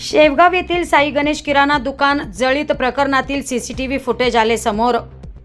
शेवगाव येथील साई गणेश किराणा दुकान जळीत प्रकरणातील सीसीटीव्ही फुटेज आले समोर.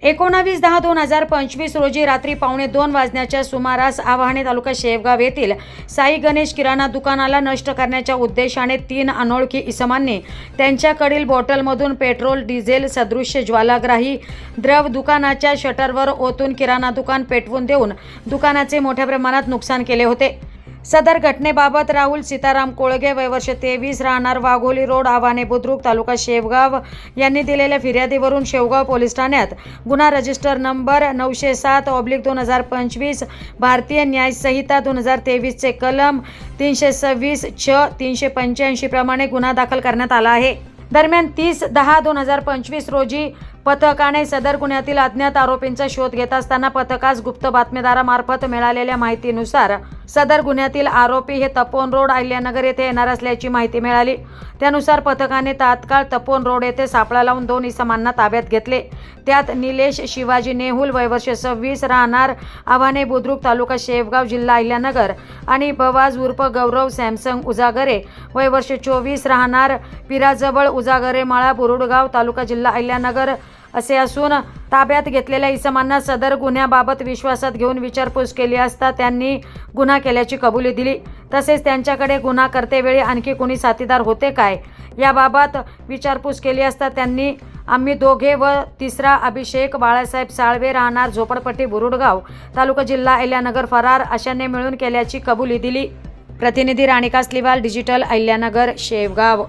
एकोणावीस दहा दोन हजार पंचवीस रोजी रात्री पावणे दोन वाजण्याच्या सुमारास आवाहणे तालुका शेवगाव येथील साई गणेश किराणा दुकानाला नष्ट करण्याच्या उद्देशाने तीन अनोळखी इसमांनी त्यांच्याकडील बॉटलमधून पेट्रोल डिझेल सदृश्य ज्वालाग्राही द्रव दुकानाच्या शटरवर ओतून किराणा दुकान पेटवून देऊन दुकानाचे मोठ्या प्रमाणात नुकसान केले होते. सदर घटनेबाबत राहुल सीताराम कोळगे वयवर्ष तेवीस राहणार वाघोली रोड आव्हाने बुद्रुक तालुका शेवगाव यांनी दिलेल्या फिर्यादीवरून शेवगाव पोलीस ठाण्यात गुन्हा रजिस्टर नंबर नऊशे सात ऑब्लिक दोन हजार पंचवीस भारतीय न्यायसंहिता दोन हजार तेवीसचे कलम तीनशे सव्वीस छ तीनशे पंच्याऐंशी प्रमाणे गुन्हा दाखल करण्यात आला आहे. दरम्यान तीस दहा दोन हजार पंचवीस रोजी पथकाने सदर गुन्ह्यातील अज्ञात आरोपींचा शोध घेत असताना पथकास गुप्त बातमीदारामार्फत मिळालेल्या माहितीनुसार सदर गुन्ह्यातील आरोपी हे तपोन रोड अहिल्यानगर येथे येणार असल्याची माहिती मिळाली. त्यानुसार पथकाने तात्काळ तपोन रोड येथे सापळा लावून दोन इसमांना ताब्यात घेतले. त्यात निलेश शिवाजी नेहुल वयवर्ष सव्वीस राहणार आव्हाने बुद्रुक तालुका शेवगाव जिल्हा अहिल्यानगर आणि बवाज उर्फ गौरव सॅमसंग उजागरे वयवर्ष चोवीस राहणार पिराजवळ उजागरे माळा बुरुडगाव तालुका जिल्हा अहिल्यानगर असे असून ताब्यात घेतलेल्या इसमांना सदर गुन्ह्याबाबत विश्वासात घेऊन विचारपूस केली असता त्यांनी गुन्हा केल्याची कबुली दिली. तसेच त्यांच्याकडे गुन्हा करतेवेळी आणखी कोणी साथीदार होते काय? याबाबत विचारपूस केली असता त्यांनी आम्ही दोघे व तिसरा अभिषेक बाळासाहेब साळवे राहणार झोपडपट्टी बुरुडगाव तालुका जिल्हा अहिल्यानगर फरार अशाने मिळून केल्याची कबुली दिली. प्रतिनिधी राणिका स्लिवाल डिजिटल अहिल्यानगर शेवगाव.